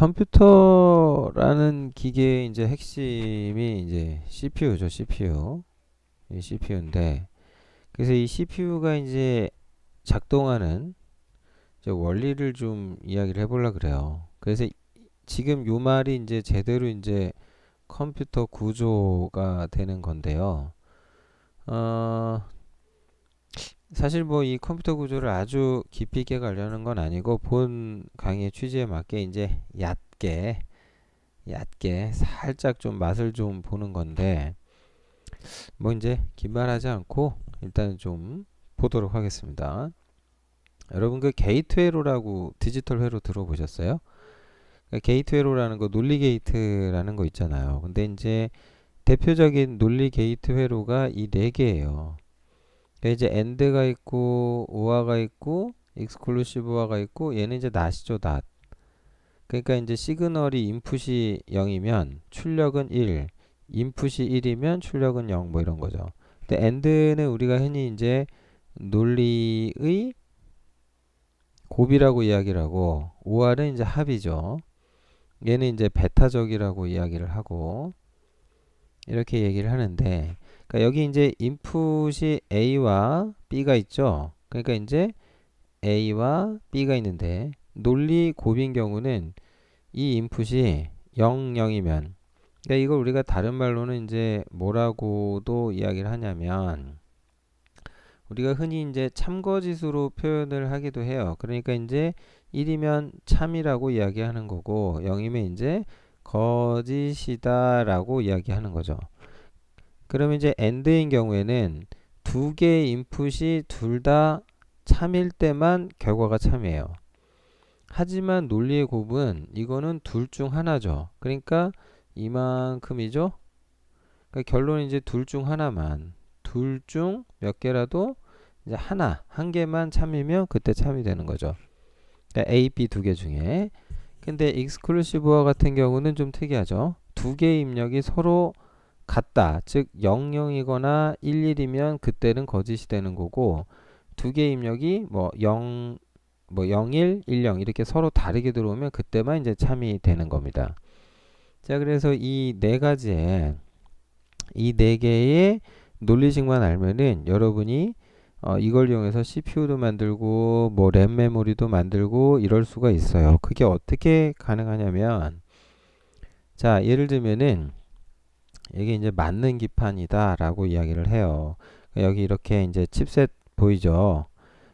컴퓨터라는 기계의 이제 핵심이 이제 CPU죠, CPU. 이 CPU인데, 그래서 이 CPU가 이제 작동하는 이제 원리를 좀 이야기를 해보려 그래요. 그래서 지금 요 말이 이제 제대로 이제 컴퓨터 구조가 되는 건데요. 어, 사실 뭐 이 컴퓨터 구조를 아주 깊이 있게 가려는 건 아니고 본 강의의 취지에 맞게 이제 얕게 얕게 살짝 좀 맛을 좀 보는 건데 뭐 이제 긴말하지 않고 일단 좀 보도록 하겠습니다. 여러분 그 게이트웨로라고 디지털 회로 들어보셨어요? 그러니까 게이트웨로라는 거 논리 게이트라는 거 있잖아요. 근데 이제 대표적인 논리 게이트 회로가 이 네 개예요. 그러니까 이제 엔드가 있고 오화가 있고 익스클루시브화가 있고 얘는 이제 낫이죠 낫. 그러니까 이제 시그널이 인풋이 0이면 출력은 1, 인풋이 1이면 출력은 0 뭐 이런 거죠. 근데 엔드는 우리가 흔히 이제 논리의 곱이라고 이야기를 하고 OR은 이제 합이죠. 얘는 이제 베타적이라고 이야기를 하고 이렇게 얘기를 하는데 그러니까 여기 이제 인풋이 A와 B가 있죠. 그러니까 이제 A와 B가 있는데 논리 곱인 경우는 이 인풋이 0, 0이면 그러니까 이걸 우리가 다른 말로는 이제 뭐라고도 이야기를 하냐면 우리가 흔히 이제 참거짓으로 표현을 하기도 해요. 그러니까 이제 1이면 참이라고 이야기하는 거고 0이면 이제 거짓이다라고 이야기하는 거죠. 그러면 이제 AND인 경우에는 두 개의 인풋이 둘 다 참일 때만 결과가 참이에요. 하지만 논리의 곱은 이거는 둘 중 하나죠. 그러니까 이만큼이죠. 그러니까 결론은 이제 둘 중 하나만 둘 중 몇 개라도 이제 하나 한 개만 참이면 그때 참이 되는 거죠. 그러니까 A, B 두 개 중에 근데 익스클루시브화 같은 경우는 좀 특이하죠. 두 개의 입력이 서로 같다. 즉 00이거나 11이면 그때는 거짓이 되는 거고 두 개의 입력이 뭐 0, 뭐 01, 10 이렇게 서로 다르게 들어오면 그때만 이제 참이 되는 겁니다. 자, 그래서 이 네 가지의 이 네 개의 논리식만 알면은 여러분이 어, 이걸 이용해서 CPU도 만들고 뭐 램 메모리도 만들고 이럴 수가 있어요. 그게 어떻게 가능하냐면 자 예를 들면은 이게 이제 맞는 기판이다라고 이야기를 해요. 여기 이렇게 이제 칩셋 보이죠?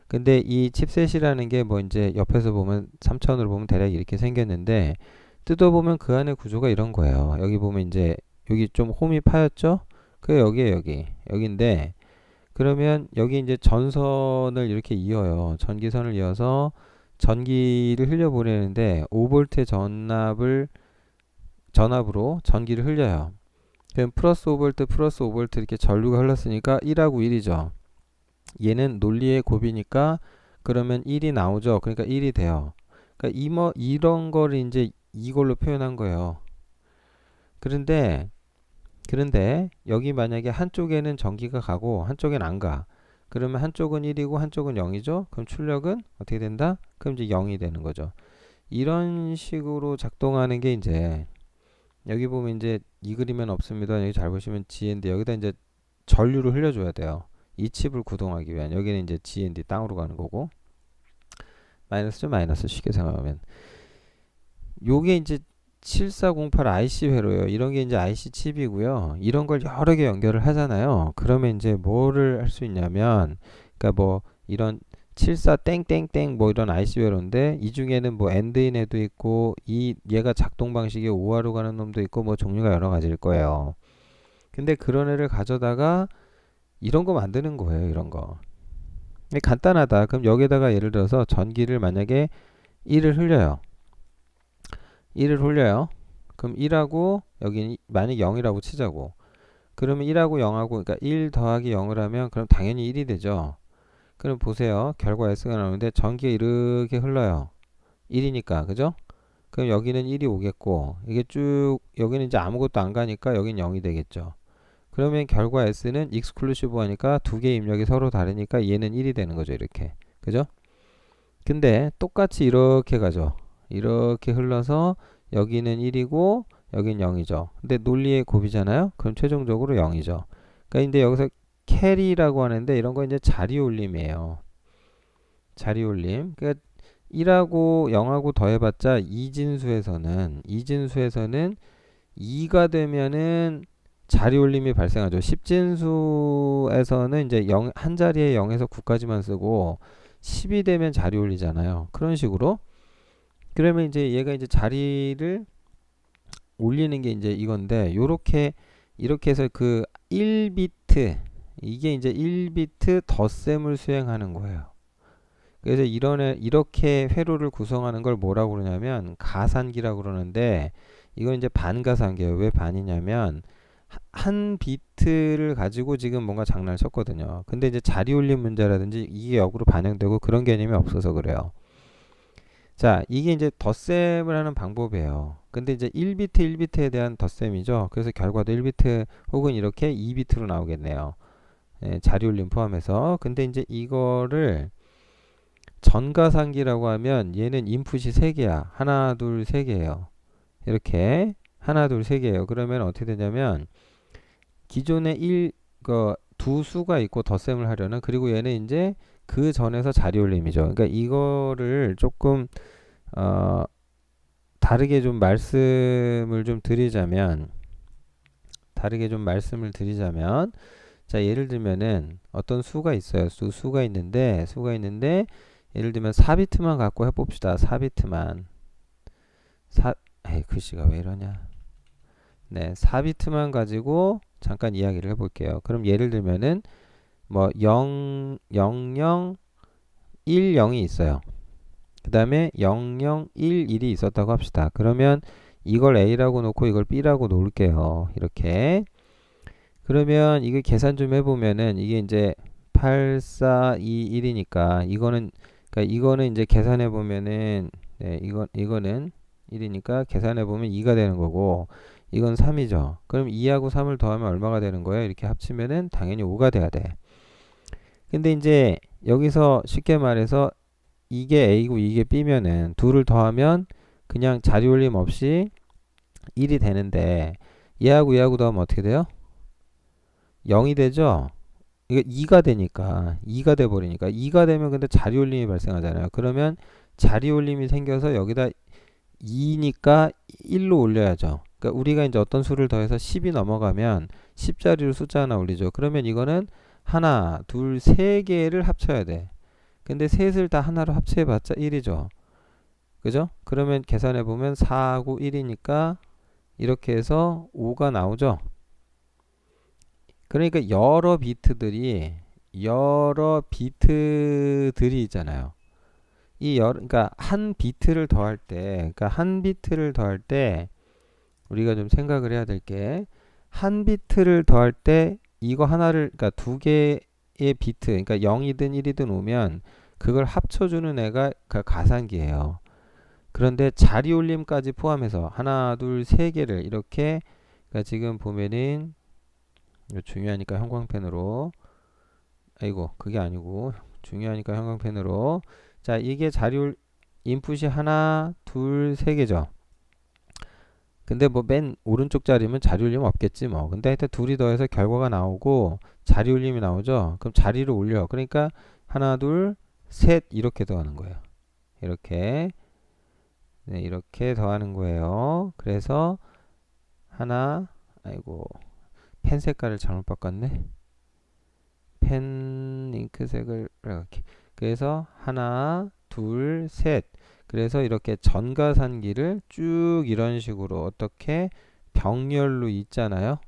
근데 이 칩셋이라는 게 뭐 이제 옆에서 보면 3차원으로 보면 대략 이렇게 생겼는데 뜯어보면 그 안에 구조가 이런 거예요. 여기 보면 이제 여기 좀 홈이 파였죠? 그 여기에 여기 여기인데 그러면 여기 이제 전선을 이렇게 이어요. 전기선을 이어서 전기를 흘려 보내는데 5볼트의 전압을 전압으로 전기를 흘려요. 그럼 플러스 5볼트 플러스 5볼트 이렇게 전류가 흘렀으니까 1하고 1이죠. 얘는 논리의 곱이니까 그러면 1이 나오죠. 그러니까 1이 돼요. 그러니까 이뭐 이런 거를 이제 이걸로 표현한 거예요. 그런데 그런데 여기 만약에 한쪽에는 전기가 가고 한쪽엔 안 가. 그러면 한쪽은 1이고 한쪽은 0이죠. 그럼 출력은 어떻게 된다? 그럼 이제 0이 되는 거죠. 이런 식으로 작동하는 게 이제 여기 보면 이제 이 그림엔 없습니다. 여기 잘 보시면 GND 여기다 이제 전류를 흘려줘야 돼요. 이 칩을 구동하기 위한 여기는 이제 GND 땅으로 가는 거고 마이너스죠 마이너스 쉽게 생각하면 요게 이제 7408 IC 회로요. 이런 게 이제 IC 칩이고요. 이런 걸 여러 개 연결을 하잖아요. 그러면 이제 뭐를 할 수 있냐면, 그러니까 뭐 이런 74 땡땡땡 뭐 이런 IC 회로인데 이 중에는 뭐 엔드인에도 있고 이 얘가 작동 방식이 오화로 가는 놈도 있고 뭐 종류가 여러 가지일 거예요. 근데 그런 애를 가져다가 이런 거 만드는 거예요. 이런 거. 간단하다. 그럼 여기다가 예를 들어서 전기를 만약에 1을 흘려요. 1을 올려요. 그럼 1하고 여기 만약 0이라고 치자고. 그러면 1하고 0하고 그러니까 1 더하기 0을 하면 그럼 당연히 1이 되죠. 그럼 보세요. 결과 S가 나오는데 전기가 이렇게 흘러요. 1이니까. 그죠? 그럼 여기는 1이 오겠고 이게 쭉 여기는 이제 아무것도 안 가니까 여기는 0이 되겠죠. 그러면 결과 S는 익스클루시브 하니까 두 개의 입력이 서로 다르니까 얘는 1이 되는 거죠. 이렇게. 그죠? 근데 똑같이 이렇게 가죠. 이렇게 흘러서 여기는 1이고 여긴 0이죠. 근데 논리의 곱이잖아요. 그럼 최종적으로 0이죠. 그러니까 근데 여기서 캐리라고 하는데 이런 거 이제 자리 올림이에요. 자리 올림. 그러니까 1하고 0하고 더해봤자 이진수에서는 이진수에서는 2가 되면은 자리 올림이 발생하죠. 10진수에서는 이제 0, 한 자리에 0에서 9까지만 쓰고 10이 되면 자리 올리잖아요. 그런 식으로 그러면 이제 얘가 이제 자리를 올리는 게 이제 이건데 요렇게 이렇게 해서 그 1비트 이게 이제 1비트 덧셈을 수행하는 거예요. 그래서 이런 애, 이렇게 회로를 구성하는 걸 뭐라고 그러냐면 가산기라고 그러는데 이건 이제 반가산기예요. 왜 반이냐면 한 비트를 가지고 지금 뭔가 장난을 쳤거든요. 근데 이제 자리 올림 문제라든지 이게 역으로 반영되고 그런 개념이 없어서 그래요. 자, 이게 이제 덧셈을 하는 방법이에요. 근데 이제 1비트 1비트에 대한 덧셈이죠. 그래서 결과도 1비트 혹은 이렇게 2비트로 나오겠네요. 예, 자리 올림 포함해서. 근데 이제 이거를 전가상기라고 하면 얘는 인풋이 3개야. 하나, 둘, 세 개예요. 이렇게 하나, 둘, 세 개예요. 그러면 어떻게 되냐면 기존에 1, 그, 두 수가 있고 덧셈을 하려는 그리고 얘는 이제 그 전에서 자리 올림이죠. 그러니까 이거를 조금 어, 다르게 좀 말씀을 좀 드리자면 다르게 좀 말씀을 드리자면 자 예를 들면은 어떤 수가 있어요. 수 수가 있는데 수가 있는데 예를 들면 4비트만 갖고 해봅시다. 4비트만 4 에이 글씨가 왜 이러냐 네 4비트만 가지고 잠깐 이야기를 해볼게요. 그럼 예를 들면은 뭐 0, 0, 0, 1, 0이 있어요. 그 다음에 0, 0, 1, 1이 있었다고 합시다. 그러면 이걸 A라고 놓고 이걸 B라고 놓을게요. 이렇게. 그러면 이게 계산 좀 해보면은 이게 이제 8, 4, 2, 1이니까 이거는 그러니까 이거는 이제 계산해 보면은 네, 이건 이거는 1이니까 계산해 보면 2가 되는 거고 이건 3이죠. 그럼 2하고 3을 더하면 얼마가 되는 거예요? 이렇게 합치면은 당연히 5가 돼야 돼. 근데 이제 여기서 쉽게 말해서 이게 A고 이게 B면은 둘을 더하면 그냥 자리 올림 없이 1이 되는데 얘하고 얘하고 더하면 어떻게 돼요? 0이 되죠? 이게 2가 되니까 2가 돼 버리니까 2가 되면 근데 자리 올림이 발생하잖아요. 그러면 자리 올림이 생겨서 여기다 2니까 1로 올려야죠. 그러니까 우리가 이제 어떤 수를 더해서 10이 넘어가면 10자리로 숫자 하나 올리죠. 그러면 이거는 하나, 둘, 세 개를 합쳐야 돼. 근데 셋을 다 하나로 합쳐봤자 1이죠. 그죠? 그러면 계산해 보면 4하고 1이니까 이렇게 해서 5가 나오죠. 그러니까 여러 비트들이 여러 비트들이 있잖아요. 이 여러 그러니까 한 비트를 더할 때 그러니까 한 비트를 더할 때 우리가 좀 생각을 해야 될 게 한 비트를 더할 때 이거 하나를 그러니까 두 개의 비트 그러니까 0이든 1이든 오면 그걸 합쳐주는 애가 그 가상기예요. 그런데 자리 올림까지 포함해서 하나, 둘, 세 개를 이렇게 그러니까 지금 보면은 중요하니까 형광펜으로 아이고 그게 아니고 중요하니까 형광펜으로 자 이게 올 인풋이 하나, 둘, 세 개죠. 근데 뭐 맨 오른쪽 자리면 자리 올림 없겠지 뭐. 근데 하여튼 둘이 더해서 결과가 나오고 자리 올림이 나오죠. 그럼 자리를 올려. 그러니까 하나, 둘, 셋 이렇게 더하는 거예요. 이렇게 네, 이렇게 더하는 거예요. 그래서 하나 아이고 펜 색깔을 잘못 바꿨네. 펜 잉크색을 이렇게 그래서 하나, 둘, 셋 그래서 이렇게 전가산기를 쭉 이런 식으로 어떻게 병렬로 있잖아요.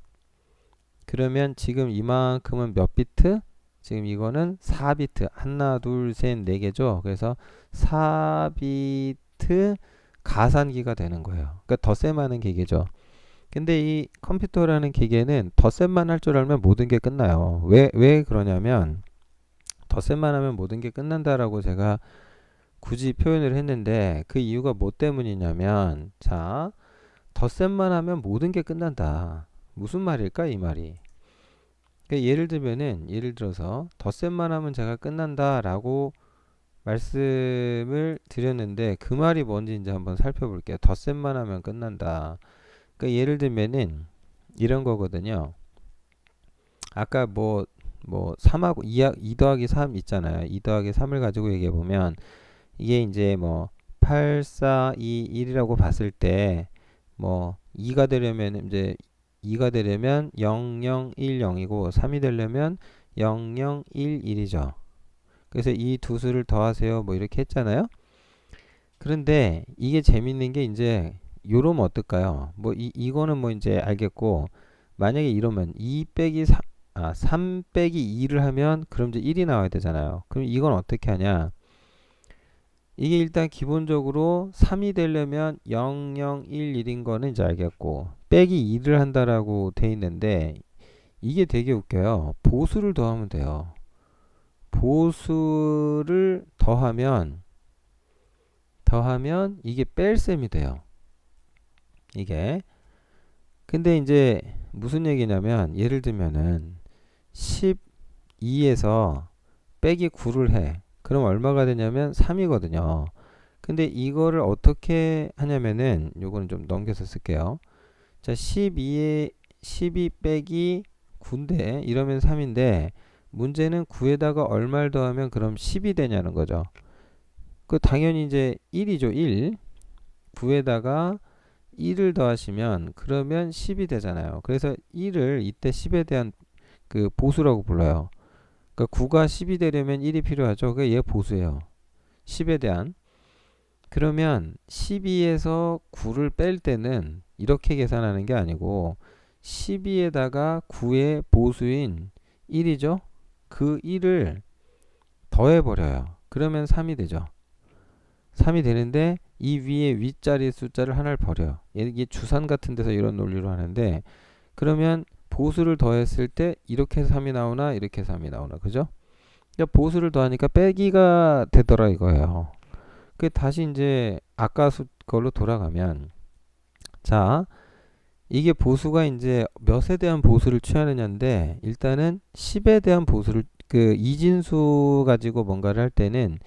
그러면 지금 이만큼은 몇 비트? 지금 이거는 4비트. 하나, 둘, 셋, 네 개죠. 그래서 4비트 가산기가 되는 거예요. 그러니까 덧셈하는 기계죠. 근데 이 컴퓨터라는 기계는 덧셈만 할 줄 알면 모든 게 끝나요. 왜, 왜 그러냐면 덧셈만 하면 모든 게 끝난다라고 제가 굳이 표현을 했는데 그 이유가 뭐 때문이냐면 자 덧셈만 하면 모든 게 끝난다. 무슨 말일까 이 말이? 그러니까 예를 들면은 예를 들어서 덧셈만 하면 제가 끝난다라고 말씀을 드렸는데 그 말이 뭔지 이제 한번 살펴볼게요. 덧셈만 하면 끝난다. 그러니까 예를 들면은 이런 거거든요. 아까 뭐, 뭐, 3하고 2, 2 더하기 3 있잖아요. 2 더하기 3을 가지고 얘기해 보면 이게 이제 뭐 8, 4, 2, 1이라고 봤을 때 뭐 2가 되려면 이제 2가 되려면 0, 0, 1, 0이고 3이 되려면 0, 0, 1, 1이죠. 그래서 이 두 수를 더하세요. 뭐 이렇게 했잖아요. 그런데 이게 재밌는 게 이제 요러면 어떨까요? 뭐 이, 이거는 뭐 이제 알겠고 만약에 이러면 2 빼기 3, 아, 3 빼기 2를 하면 그럼 이제 1이 나와야 되잖아요. 그럼 이건 어떻게 하냐? 이게 일단 기본적으로 3이 되려면 0, 0, 1, 1인 거는 이제 알겠고 빼기 2를 한다라고 돼 있는데 이게 되게 웃겨요. 보수를 더하면 돼요. 보수를 더하면 더하면 이게 뺄셈이 돼요. 이게 근데 이제 무슨 얘기냐면 예를 들면은 12에서 빼기 9를 해. 그럼 얼마가 되냐면 3이거든요. 근데 이거를 어떻게 하냐면은 요거는 좀 넘겨서 쓸게요. 자, 12에 12 빼기 9인데 이러면 3인데 문제는 9에다가 얼마를 더하면 그럼 10이 되냐는 거죠. 그 당연히 이제 1이죠. 1. 9에다가 1을 더하시면 그러면 10이 되잖아요. 그래서 1을 이때 10에 대한 그 보수라고 불러요. 그러니까 9가 10이 되려면 1이 필요하죠. 그게 얘 보수예요. 10에 대한 그러면 12에서 9를 뺄 때는 이렇게 계산하는 게 아니고 12에다가 9의 보수인 1이죠. 그 1을 더해버려요. 그러면 3이 되죠. 3이 되는데 이 위에 윗자리 숫자를 하나를 버려요. 이게 주산 같은 데서 이런 논리로 하는데 그러면 보수를 더했을 때 이렇게 3이 나오나 이렇게 3이 나오나 그죠? 그러니까 보수를 더하니까 빼기가 되더라 이거예요. 그 다시 이제 아까 수 걸로 돌아가면 자 이게 보수가 이제 몇에 대한 보수를 취하느냐인데 일단은 10에 대한 보수를 그 이진수 가지고 뭔가를 할 때는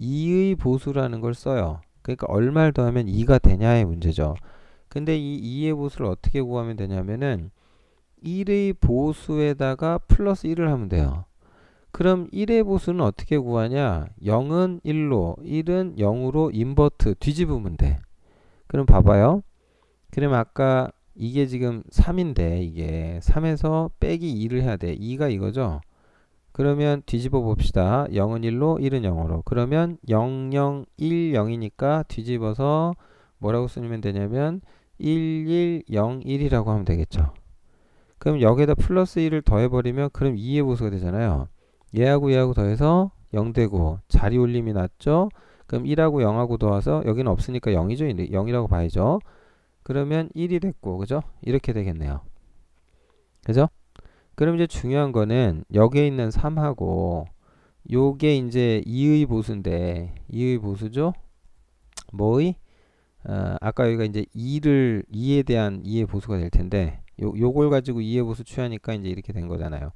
2의 보수라는 걸 써요. 그러니까 얼마를 더하면 2가 되냐의 문제죠. 근데 이 2의 보수를 어떻게 구하면 되냐면은 1의 보수에다가 플러스 1을 하면 돼요. 그럼 1의 보수는 어떻게 구하냐? 0은 1로, 1은 0으로 인버트 뒤집으면 돼. 그럼 봐봐요. 그럼 아까 이게 지금 3인데 이게 3에서 빼기 2를 해야 돼. 2가 이거죠. 그러면 뒤집어 봅시다. 0은 1로 1은 0으로. 그러면 0, 0, 1, 0이니까 뒤집어서 뭐라고 쓰면 되냐면 1, 1, 0, 1이라고 하면 되겠죠. 그럼 여기에다 플러스 1을 더해버리면 그럼 2의 보수가 되잖아요. 얘하고 얘하고 더해서 0 되고 자리 올림이 났죠. 그럼 1하고 0하고 더해서 여기는 없으니까 0이죠. 0이라고 봐야죠. 그러면 1이 됐고 그죠? 이렇게 되겠네요. 그죠? 그럼 이제 중요한 거는 여기에 있는 3하고 요게 이제 2의 보수인데 2의 보수죠? 뭐의? 어, 아까 여기가 이제 2를 2에 대한 2의 보수가 될 텐데 요, 요걸 가지고 2의 보수 취하니까 이제 이렇게 된 거잖아요.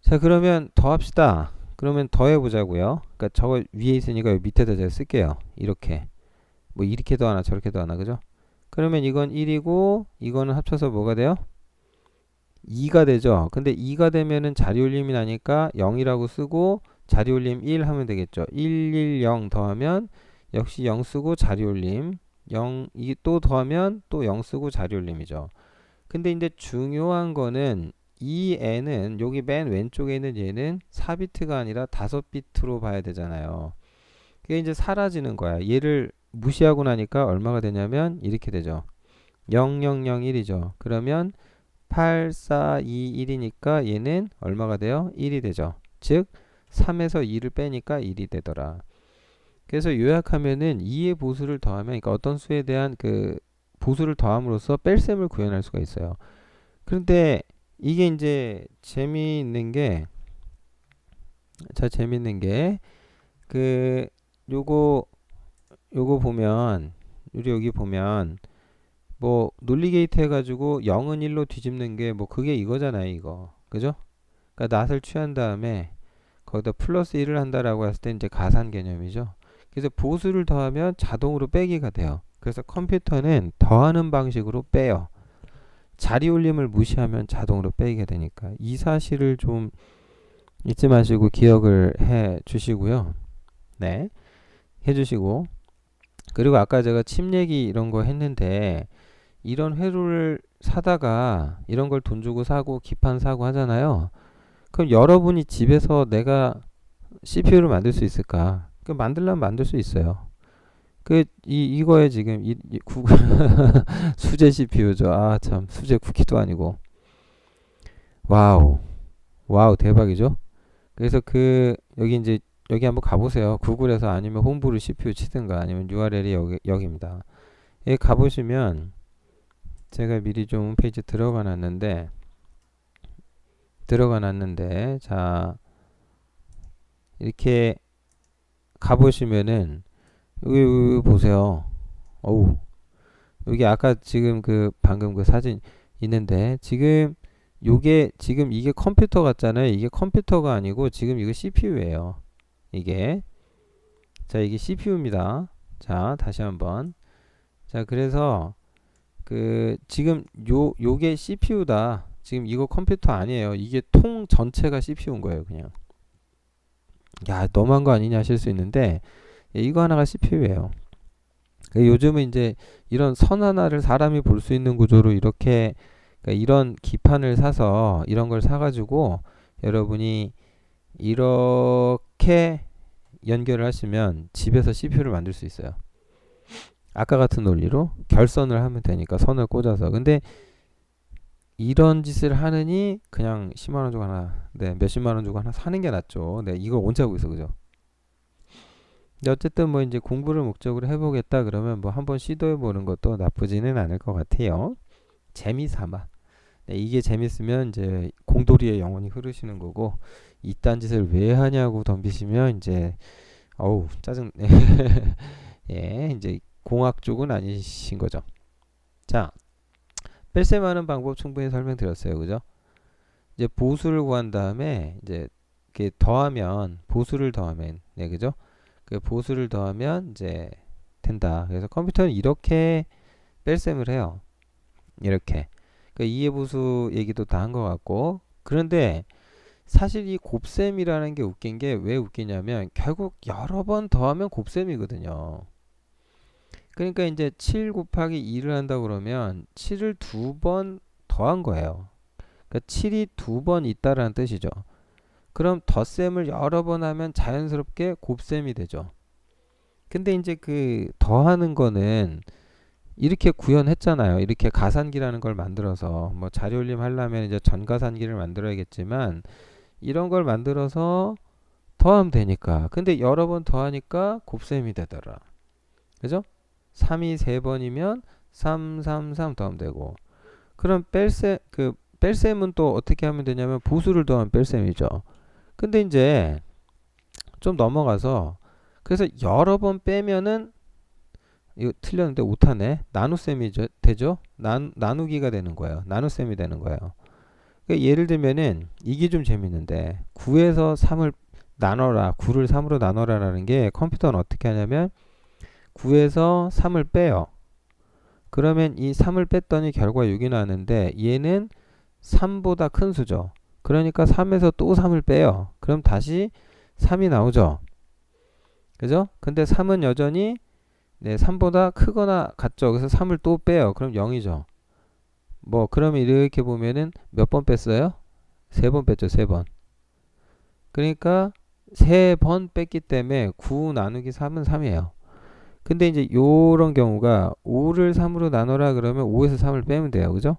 자 그러면 더합시다. 그러면 더해 보자고요. 그러니까 저거 위에 있으니까 여기 밑에다 제가 쓸게요. 이렇게 뭐 이렇게 더하나 저렇게 더하나 그죠? 그러면 이건 1이고 이거는 합쳐서 뭐가 돼요? 2가 되죠. 근데 2가 되면은 자리 올림이 나니까 0이라고 쓰고 자리 올림 1 하면 되겠죠. 1, 1, 0 더하면 역시 0 쓰고 자리 올림 0, 이 또 더하면 또 0 쓰고 자리 올림이죠. 근데 이제 중요한 거는 이 n은 여기 맨 왼쪽에 있는 얘는 4비트가 아니라 5비트로 봐야 되잖아요. 그게 이제 사라지는 거야. 얘를 무시하고 나니까 얼마가 되냐면 이렇게 되죠. 0001이죠. 그러면 8, 4, 2, 1이니까 얘는 얼마가 돼요? 1이 되죠. 즉 3에서 2를 빼니까 1이 되더라. 그래서 요약하면은 2의 보수를 더하면 그러니까 어떤 수에 대한 그 보수를 더함으로써 뺄셈을 구현할 수가 있어요. 그런데 이게 이제 재미있는 게, 자, 재미있는 게, 그, 요거, 요거 보면, 우리 여기 보면, 뭐, 논리 게이트 해가지고 0은 1로 뒤집는 게 뭐, 그게 이거잖아요, 이거. 그죠? 그니까 낫을 취한 다음에, 거기다 플러스 1을 한다라고 했을 때 이제 가산 개념이죠. 그래서 보수를 더하면 자동으로 빼기가 돼요. 그래서 컴퓨터는 더하는 방식으로 빼요. 자리 올림을 무시하면 자동으로 빼게 되니까 이 사실을 좀 잊지 마시고 기억을 해 주시고요. 네. 해 주시고 그리고 아까 제가 침 얘기 이런 거 했는데 이런 회로를 사다가 이런 걸 돈 주고 사고 기판 사고 하잖아요. 그럼 여러분이 집에서 내가 CPU를 만들 수 있을까? 그 만들려면 만들 수 있어요. 그 이 이거에 지금 이, 이 구, 수제 CPU죠. 아 참 수제 쿠키도 아니고. 와우. 와우 대박이죠. 그래서 그 여기 이제 여기 한번 가보세요. 구글에서 아니면 홈브루 CPU 치든가 아니면 URL이 여기 여기입니다. 여기 가보시면 제가 미리 좀 홈페이지 들어가 놨는데 들어가 놨는데 자 이렇게 가보시면은 여기, 여기 보세요. 어우 여기 아까 지금 그 방금 그 사진 있는데 지금 요게 지금 이게 컴퓨터 같잖아요. 이게 컴퓨터가 아니고 지금 이거 CPU예요. 이게 자 이게 CPU입니다. 자 다시 한번 자 그래서 그 지금 요 요게 CPU다. 지금 이거 컴퓨터 아니에요. 이게 통 전체가 CPU인 거예요, 그냥. 야, 너무한 거 아니냐 하실 수 있는데 예, 이거 하나가 CPU예요. 그 요즘은 이제 이런 선 하나를 사람이 볼 수 있는 구조로 이렇게 그러니까 이런 기판을 사서 이런 걸 사가지고 여러분이 이렇게 연결을 하시면 집에서 CPU를 만들 수 있어요. 아까 같은 논리로 결선을 하면 되니까 선을 꽂아서. 근데 이런 짓을 하느니 그냥 10만 원 주고 하나 네 몇십만 원 주고 하나 사는 게 낫죠. 네 이걸 언제 하고 있어 그죠? 근데 어쨌든 뭐 이제 공부를 목적으로 해보겠다 그러면 뭐 한번 시도해 보는 것도 나쁘지는 않을 것 같아요. 재미삼아. 네, 이게 재밌으면 이제 공돌이의 영혼이 흐르시는 거고 이딴 짓을 왜 하냐고 덤비시면 이제 어우 짜증. 예 이제 공학 쪽은 아니신 거죠 자 뺄셈하는 방법 충분히 설명드렸어요. 그죠? 이제 보수를 구한 다음에 이제 이렇게 더하면 보수를 더하면 네 그죠? 그 보수를 더하면 이제 된다. 그래서 컴퓨터는 이렇게 뺄셈을 해요. 이렇게. 그 이해보수 얘기도 다 한 것 같고 그런데 사실 이 곱셈이라는 게 웃긴 게 왜 웃기냐면 결국 여러 번 더하면 곱셈이거든요. 그러니까 이제 7 곱하기 2를 한다 그러면 7을 두 번 더한 거예요. 그러니까 7이 두 번 있다라는 뜻이죠. 그럼 덧셈을 여러 번 하면 자연스럽게 곱셈이 되죠. 근데 이제 그 더하는 거는 이렇게 구현했잖아요. 이렇게 가산기라는 걸 만들어서 뭐 자료 올림 하려면 이제 전가산기를 만들어야겠지만 이런 걸 만들어서 더하면 되니까. 근데 여러 번 더하니까 곱셈이 되더라. 그죠? 3이 3번이면 3, 3, 3 더하면 되고 그럼 뺄셈 그 뺄셈은 또 어떻게 하면 되냐면 보수를 더하면 뺄셈이죠. 근데 이제 좀 넘어가서 그래서 여러 번 빼면은 이거 틀렸는데 오타네 나눗셈이 되죠. 나, 나누기가 되는 거예요. 나눗셈이 되는 거예요. 그러니까 예를 들면은 이게 좀 재밌는데 9에서 3을 나눠라 9를 3으로 나눠라라는 게 컴퓨터는 어떻게 하냐면 9에서 3을 빼요. 그러면 이 3을 뺐더니 결과 6이 나왔는데 얘는 3보다 큰 수죠. 그러니까 3에서 또 3을 빼요. 그럼 다시 3이 나오죠. 그죠? 근데 3은 여전히 네, 3보다 크거나 같죠. 그래서 3을 또 빼요. 그럼 0이죠. 뭐 그러면 이렇게 보면은 몇 번 뺐어요? 세 번 뺐죠. 세 번. 그러니까 세 번 뺐기 때문에 9 나누기 3은 3이에요. 근데 이제 요런 경우가 5를 3으로 나눠라 그러면 5에서 3을 빼면 돼요. 그죠?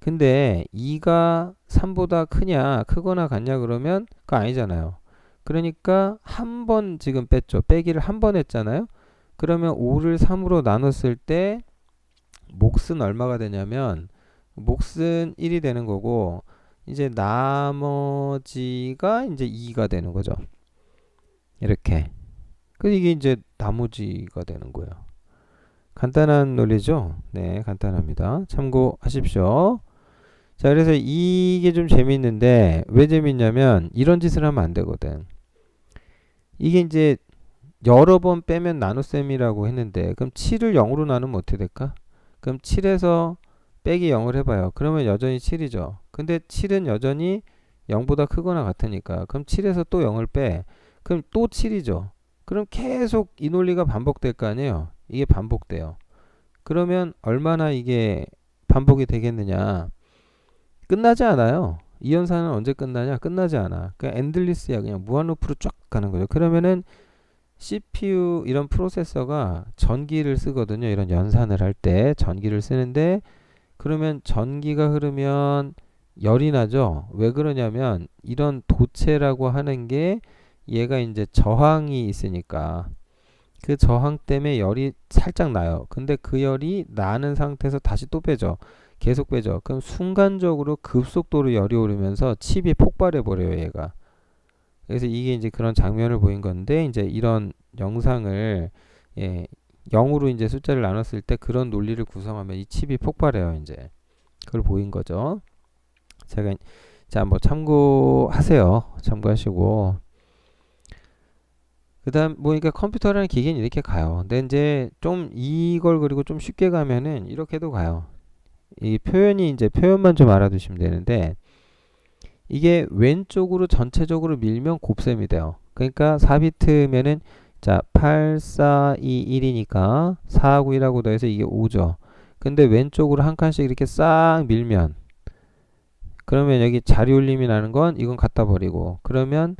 근데 2가 3보다 크냐 크거나 같냐 그러면 그거 아니잖아요. 그러니까 한 번 지금 뺐죠. 빼기를 한 번 했잖아요. 그러면 5를 3으로 나눴을 때 몫은 얼마가 되냐면 몫은 1이 되는 거고 이제 나머지가 이제 2가 되는 거죠. 이렇게. 그 이게 이제 나머지가 되는 거예요. 간단한 논리죠? 네, 간단합니다. 참고하십시오. 자, 그래서 이게 좀 재밌는데 왜 재밌냐면 이런 짓을 하면 안 되거든. 이게 이제 여러 번 빼면 나눗셈이라고 했는데 그럼 7을 0으로 나누면 어떻게 될까? 그럼 7에서 빼기 0을 해봐요. 그러면 여전히 7이죠. 근데 7은 여전히 0보다 크거나 같으니까 그럼 7에서 또 0을 빼. 그럼 또 7이죠. 그럼 계속 이 논리가 반복될 거 아니에요. 이게 반복돼요. 그러면 얼마나 이게 반복이 되겠느냐? 끝나지 않아요. 이 연산은 언제 끝나냐? 끝나지 않아. 그냥 엔들리스야. 그냥 무한 루프로 쫙 가는 거죠. 그러면은 CPU 이런 프로세서가 전기를 쓰거든요. 이런 연산을 할 때 전기를 쓰는데 그러면 전기가 흐르면 열이 나죠. 왜 그러냐면 이런 도체라고 하는 게 얘가 이제 저항이 있으니까 그 저항 때문에 열이 살짝 나요. 근데 그 열이 나는 상태에서 다시 또 빼죠. 계속 빼죠. 그럼 순간적으로 급속도로 열이 오르면서 칩이 폭발해 버려요, 얘가. 그래서 이게 이제 그런 장면을 보인 건데 이제 이런 영상을 예, 0으로 이제 숫자를 나눴을 때 그런 논리를 구성하면 이 칩이 폭발해요, 이제. 그걸 보인 거죠. 제가 자, 뭐 참고하세요. 참고하시고 그 다음 뭐 그러니까 컴퓨터라는 기계는 이렇게 가요. 근데 이제 좀 이걸 그리고 좀 쉽게 가면은 이렇게도 가요. 이 표현이 이제 표현만 좀 알아두시면 되는데 이게 왼쪽으로 전체적으로 밀면 곱셈이 돼요. 그러니까 4비트면은 자, 8, 4, 2, 1이니까 4하고 1하고 더해서 이게 5죠. 근데 왼쪽으로 한 칸씩 이렇게 싹 밀면 그러면 여기 자리 울림이 나는 건 이건 갖다 버리고 그러면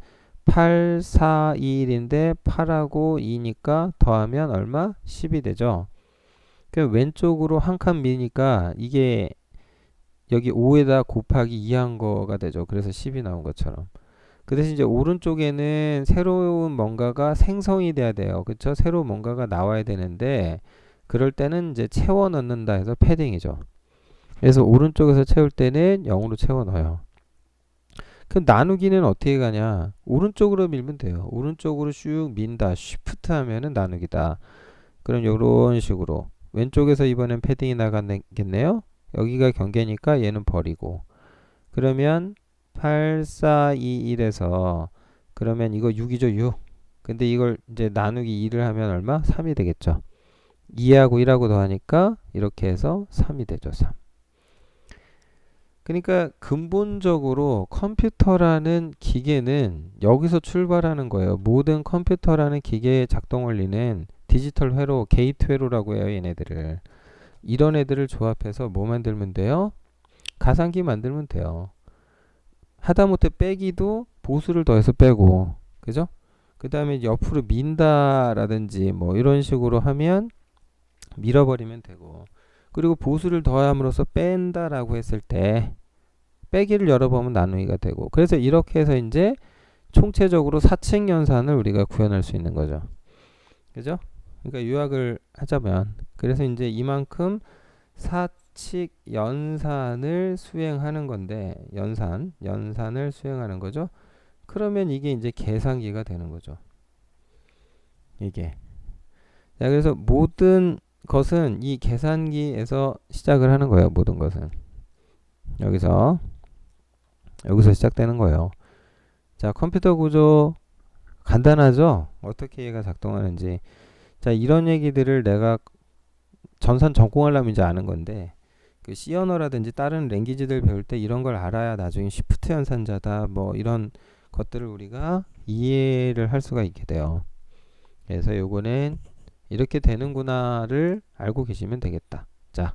8, 4, 2, 1인데 8하고 2니까 더하면 얼마? 10이 되죠. 그 왼쪽으로 한칸 미니까 이게 여기 5에다 곱하기 2한 거가 되죠. 그래서 10이 나온 것처럼. 그 대신 이제 오른쪽에는 새로운 뭔가가 생성이 돼야 돼요. 그렇죠? 새로운 뭔가가 나와야 되는데 그럴 때는 이제 채워 넣는다 해서 패딩이죠. 그래서 오른쪽에서 채울 때는 0으로 채워 넣어요. 그럼 나누기는 어떻게 가냐? 오른쪽으로 밀면 돼요. 오른쪽으로 슉 민다. 쉬프트 하면은 나누기다. 그럼 이런 식으로 왼쪽에서 이번엔 패딩이 나가겠네요. 여기가 경계니까 얘는 버리고 그러면 8, 4, 2, 1에서 그러면 이거 6이죠 6 근데 이걸 이제 나누기 2를 하면 얼마? 3이 되겠죠 2하고 1하고 더하니까 이렇게 해서 3이 되죠 3 그러니까 근본적으로 컴퓨터라는 기계는 여기서 출발하는 거예요 모든 컴퓨터라는 기계의 작동 원리는 디지털 회로, 게이트 회로라고 해요 얘네들을 이런 애들을 조합해서 뭐 만들면 돼요? 가상기 만들면 돼요. 하다못해 빼기도 보수를 더해서 빼고 그죠? 그 다음에 옆으로 민다라든지 뭐 이런 식으로 하면 밀어버리면 되고 그리고 보수를 더함으로써 뺀다라고 했을 때 빼기를 여러 번 나누기가 되고 그래서 이렇게 해서 이제 총체적으로 사칙 연산을 우리가 구현할 수 있는 거죠. 그죠? 그러니까 요약을 하자면 그래서 이제 이만큼 사칙 연산을 수행하는 건데 연산 연산을 수행하는 거죠. 그러면 이게 이제 계산기가 되는 거죠. 이게 자 그래서 모든 것은 이 계산기에서 시작을 하는 거예요. 모든 것은 여기서 여기서 시작되는 거예요. 자 컴퓨터 구조 간단하죠? 어떻게 얘가 작동하는지 자 이런 얘기들을 내가 전산 전공하려면 이제 아는 건데 그 C 언어라든지 다른 랭귀지들 배울 때 이런 걸 알아야 나중에 시프트 연산자다 뭐 이런 것들을 우리가 이해를 할 수가 있게 돼요. 그래서 요거는 이렇게 되는구나를 알고 계시면 되겠다. 자,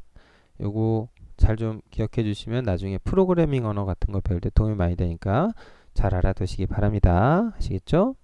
요거 잘 좀 기억해 주시면 나중에 프로그래밍 언어 같은 거 배울 때 도움이 많이 되니까 잘 알아두시기 바랍니다. 아시겠죠?